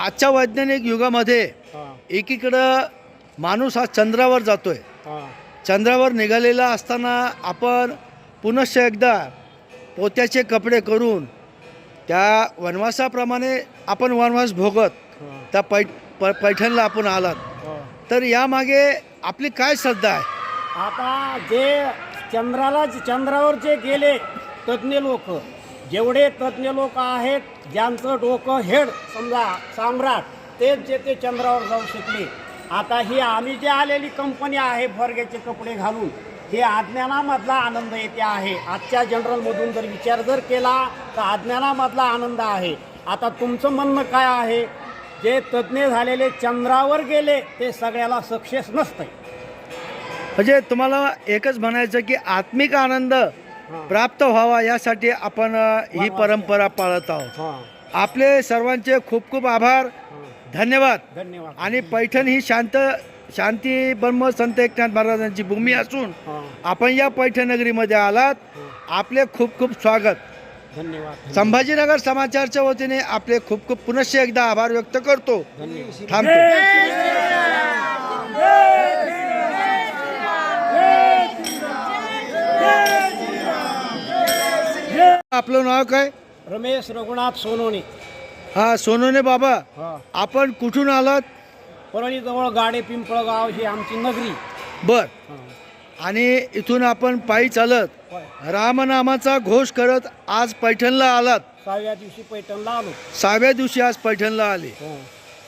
आजच्या वैज्ञानिक युगामध्ये एकीकडं माणूस हा चंद्रावर जातोय. चंद्रावर निघालेला असताना आपण पुनश्च एकदा पोत्याचे कपडे करून त्या वनवासाप्रमाणे आपण वनवास भोगत त्या पै प पैठणला आपण आलात. तर यामागे आपली काय श्रद्धा आहे? आता जे चंद्राला चंद्रावर जे गेले तज्ज्ञ लोक जेवढे तज्ज्ञ लोक आहेत ज्यांचं डोकं हेड समजा सम्राट तेच जे ते चंद्रावर जाऊ शकले. आता ही आम्ही जे आलेली कंपनी आहे फरग्याचे कपडे घालून हे अज्ञानामधला आनंद येते आहे. आजच्या जनरलमधून जर विचार जर केला तर अज्ञानामधला आनंद आहे. आता तुमचं म्हणणं काय आहे? जे तज्ज्ञ झालेले चंद्रावर गेले ते सगळ्याला सक्सेस नसतं म्हणजे तुम्हाला एकच म्हणायचं की आत्मिक आनंद प्राप्त व्हावा यासाठी आपण ही परंपरा पाळत आहोत. हां. आपले सर्वांचे खूप खूप आभार. धन्यवाद. धन्यवाद. आणि पैठण ही शांत शांती ब्रह्म संत एकनाथ महाराजांची भूमी असून आपण या पैठण नगरीमध्ये आलात आपले खूप खूप स्वागत. धन्यवाद. संभाजीनगर समाचारच्या वतीने आपले खूप खूप पुनश्च एकदा आभार व्यक्त करतो. थांबतो. आपलं नाव काय? रमेश रघुनाथ सोनोने. हा सोनोने बाबा हा. आपण कुठून आलात? परळीजवळ गाडे पिंपळगाव ही आमची नगरी. बर. आणि इथून आपण पायी चालत रामनामाचा घोष करत आज पैठणला आलात. सहाव्या दिवशी पैठणला आलो. सहाव्या दिवशी आज पैठणला आले. हा.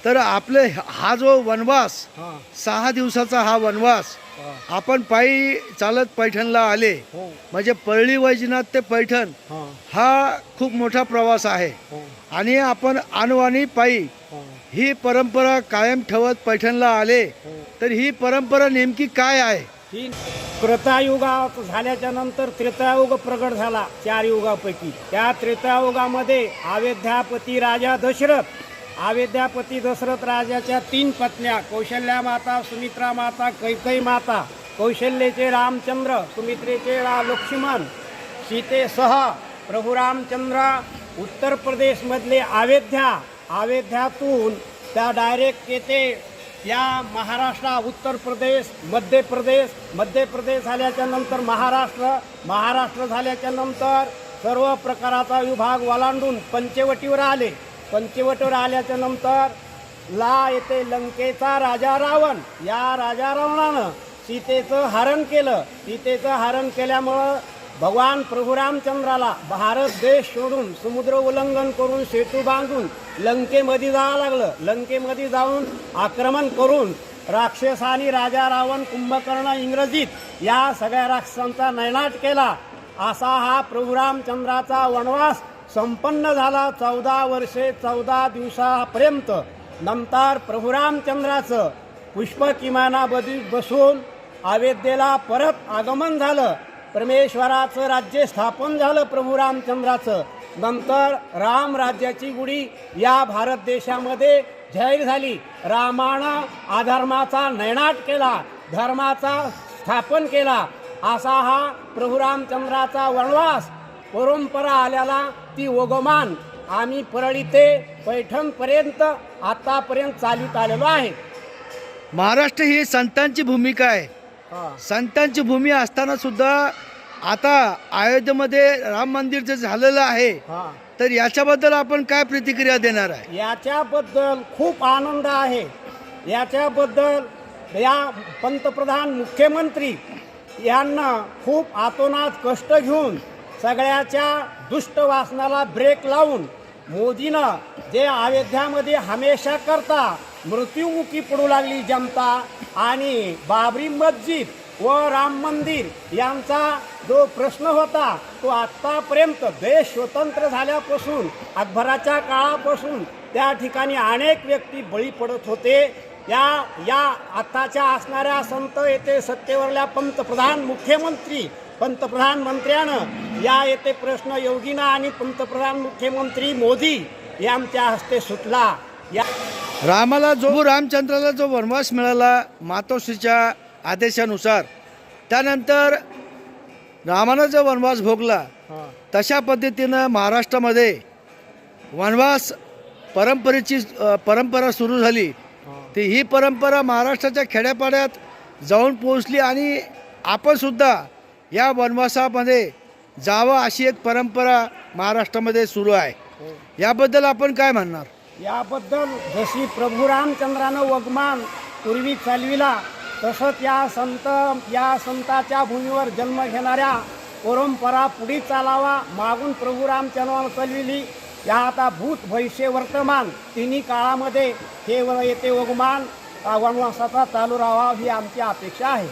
तर आपले हा जो वनवास सहा दिवसाचा हा वनवास आपण पायी चालत पैठणला आले. हो. म्हणजे परळी वैजनाथ ते पैठण हा. खूप मोठा प्रवास आहे. हो. आणि आपण आणवाणी पायी हा. ही परंपरा कायम ठेवत पैठणला आले. तर ही परंपरा नेमकी काय आहे? ही कृतायुगात झाल्याच्यानंतर त्रेतायुग प्रगट झाला चार युगापैकी. त्या त्रेतायुगामध्ये अयोध्यापती राजा दशरथ अयोध्यापती दशरथ राजाच्या तीन पत्न्या कौशल्या माता सुमित्रा माता कैकई माता कौशल्येचे रामचंद्र सुमित्रेचे रा लक्ष्मण सीतेसह प्रभू रामचंद्र उत्तर प्रदेशमधले अयोध्या अयोध्यातून त्या डायरेक्ट येते. या महाराष्ट्र उत्तर प्रदेश मध्य प्रदेश मध्य प्रदेश झाल्याच्यानंतर महाराष्ट्र महाराष्ट्र झाल्याच्यानंतर सर्व प्रकाराचा विभाग ओलांडून पंचवटीवर आले. पंचवटीवर आल्याच्यानंतर ला येथे लंकेचा राजा रावण या राजा रावणानं सीतेचं हरण केलं. सीतेचं हरण केल्यामुळं भगवान प्रभुरामचंद्राला भारत देश सोडून समुद्र उल्लंघन करून सेतू बांधून लंकेमध्ये जावं लागलं. लंकेमध्ये जाऊन आक्रमण करून राक्षसानी राजा रावण कुंभकर्ण इंग्रजीत या सगळ्या राक्षसांचा नैनाट केला. असा हा प्रभुरामचंद्राचा वनवास संपन्न झाला चौदा वर्षे चौदा दिवसापर्यंत. नंतर प्रभुरामचंद्राचं पुष्प पुष्पकिमानामध्ये बसून अयोध्येला परत आगमन झालं. परमेश्वराचं राज्य स्थापन झालं प्रभू रामचंद्राचं नंतर राम राज्याची गुढी या भारत देशामध्ये जाहीर झाली. रामानं अधर्माचा नैनाट केला धर्माचा स्थापन केला. असा हा प्रभू रामचंद्राचा वनवास परंपरा आल्याला ती ओगमान आम्ही परळी ते पैठणपर्यंत आतापर्यंत चालित आलेलो आहे. महाराष्ट्र ही संतांची भूमिका आहे. संतांची भूमी असताना सुद्धा आता अयोध्येमध्ये राम मंदिर जे झालेलं आहे हा. तर याच्याबद्दल आपण काय प्रतिक्रिया देणार आहे? याच्याबद्दल खूप आनंद आहे. याच्याबद्दल या पंतप्रधान मुख्यमंत्री यांना खूप आतोनात कष्ट घेऊन सगळ्याच्या दुष्ट वासनाला ब्रेक लावून मोदीनं जे अयोध्यामध्ये हमेशा करता मृत्यूमुखी पडू लागली जनता आणि बाबरी मस्जिद व राम मंदिर यांचा जो प्रश्न होता तो आत्तापर्यंत देश स्वतंत्र झाल्यापासून अकबराच्या काळापासून त्या ठिकाणी अनेक व्यक्ती बळी पडत होते. या या आत्ताच्या असणाऱ्या संत येथे सत्तेवरल्या पंतप्रधान मुख्यमंत्री पंतप्रधान मंत्र्यानं या येथे प्रश्न योगीना आणि पंतप्रधान मुख्यमंत्री मोदी यांच्या हस्ते सुटला. या रामाला जो रामचंद्राला जो वनवास मिळाला मातोश्रीच्या आदेशानुसार त्यानंतर रामानं जो वनवास भोगला तशा पद्धतीनं महाराष्ट्रामध्ये वनवास परंपरेची परंपरा सुरू झाली. ती ही परंपरा महाराष्ट्राच्या खेड्यापाड्यात जाऊन पोहोचली आणि आपण सुद्धा या वनवासामध्ये जावं अशी एक परंपरा महाराष्ट्रामध्ये सुरू आहे. याबद्दल आपण काय म्हणणार? याबद्दल जशी प्रभू रामचंद्रानं वगमान पूर्वी चालविला तसंच या संत या संताच्या भूमीवर जन्म घेणाऱ्या परंपरा पुढे चालावा मागून प्रभू रामचंद्रानं चालविली. या आता भूत भविष्य वर्तमान तिन्ही काळामध्ये हे येथे वगमान हा वनवासाचा चालू राहावा ही आमची अपेक्षा आहे.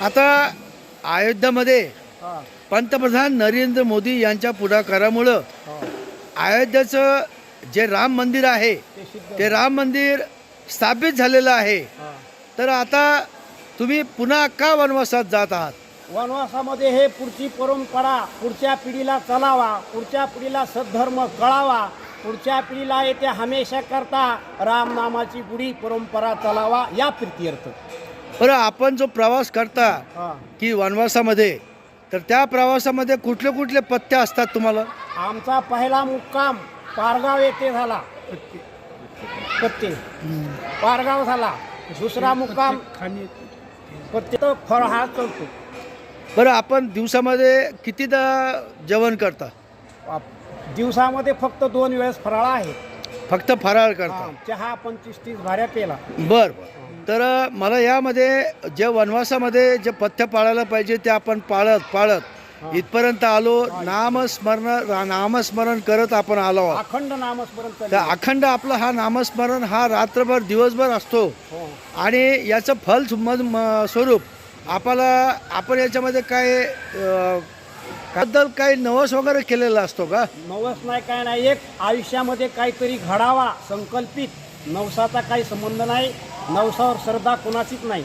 आता अयोध्यामध्ये हा, पंतप्रधान नरेंद्र मोदी यांच्या पुढाकारामुळं. अयोध्येचं जे राम मंदिर आहे ते राम मंदिर स्थापित झालेलं आहे. तर आता तुम्ही पुन्हा का वनवासात जात आहात वनवासामध्ये हे पुढची परंपरा पुढच्या पिढीला चलावा पुढच्या पिढीला सद्धर्म कळावा पुढच्या पिढीला येथे हमेशा करता रामनामाची गुढी परंपरा चलावा या प्रीत्यर्थ बरं आपण जो प्रवास करता. की वनवासामध्ये तर त्या प्रवासामध्ये कुठले कुठले पत्ते असतात तुम्हाला? आमचा पहिला मुक्काम पारगाव येथे झाला. पत्ते पारगाव झाला. दुसरा मुक्काम पत्ते तर फरहार चलतो बरं आपण दिवसामध्ये कितीदा जेवण करता? दिवसामध्ये फक्त दोन वेळेस फराळा आहे. फक्त फराळ करता? चहा पंचवीस तीस भाऱ्या पेला बर. तर मला यामध्ये जे वनवासामध्ये जे पथ्य पाळायला पाहिजे ते आपण पाळत पाळत इथपर्यंत आलो. नामस्मरण रा- नामस्मरण करत आपण आलो आहोत. अखंड नामस्मरण तर चालू. अखंड आपलं हा नामस्मरण हा रात्रभर दिवसभर असतो. हो. आणि याचं फल म- स्वरूप आपल्याला आपण याच्यामध्ये काय अं, बद्दल काही नवस वगैरे केलेला असतो का? नवस नाही काय नाही. एक आयुष्यामध्ये काहीतरी घडावा संकल्पित. नवसाचा काही संबंध नाही. नवसावर श्रद्धा कोणाचीच नाही.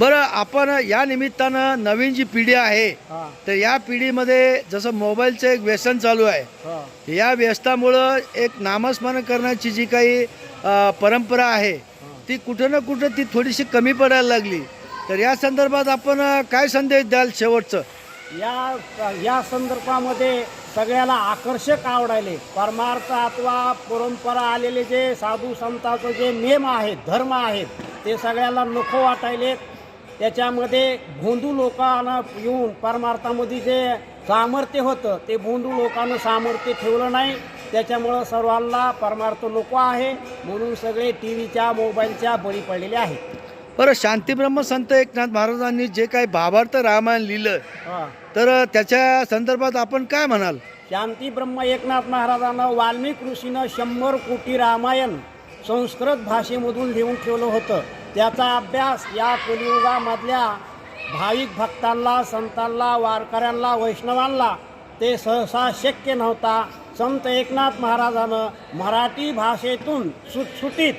बरं आपण या निमित्तानं नवीन जी पिढी आहे हा, तर या पिढीमध्ये जसं मोबाईलचं एक व्यसन चालू आहे हा. या व्यसनामुळं एक नामस्मरण करण्याची जी काही अ, परंपरा आहे ती कुठं ना कुठं ती थोडीशी कमी पडायला लागली. तर या संदर्भात आपण अ, काय संदेश द्याल शेवटचं? या या संदर्भामध्ये सगळ्याला आकर्षक आवडायले. परमार्थ अथवा परंपरा आलेले जे साधू संतांचं जे नियम आहेत धर्म आहेत ते सगळ्याला नको वाटायले. त्याच्यामध्ये भोंदू लोकांना येऊन परमार्थामध्ये जे सामर्थ्य होतं ते भोंदू लोकांना सामर्थ्य ठेवलं नाही. त्याच्यामुळं सर्वांना परमार्थ नको आहे. म्हणून सगळे टी व्हीच्या मोबाईलच्या बळी पडलेले आहेत. बरं शांतीब्रह्म संत एकनाथ महाराजांनी जे काही भावार्थ रामायण लिहिलं हां. तर त्याच्या संदर्भात आपण काय म्हणाल? शांती ब्रह्म एकनाथ महाराजांनं वाल्मिक ऋषीनं शंभर कोटी रामायण संस्कृत भाषेमधून लिहून ठेवलं होतं. त्याचा अभ्यास या कलियुगामधल्या भाविक भक्तांना संतांना वारकऱ्यांना वैष्णवांना ते सहसा शक्य नव्हता. संत एकनाथ महाराजानं मराठी भाषेतून सुटसुटीत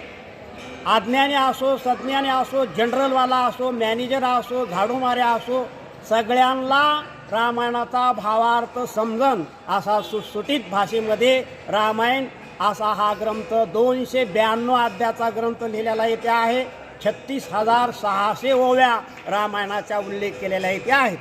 अज्ञानी असो सज्ञानी असो जनरलवाला असो मॅनेजर असो झाडूमाऱ्या असो सगळ्यांना रामायणाचा भावार्थ समजन असा सुटसुटीत भाषेमध्ये रामायण असा हा ग्रंथ दोनशे ब्याण्णव अध्याचा ग्रंथ लिहिलेला येथे आहे. छत्तीस हजार सहाशे ओव्या रामायणाचा उल्लेख केलेला येथे आहेत.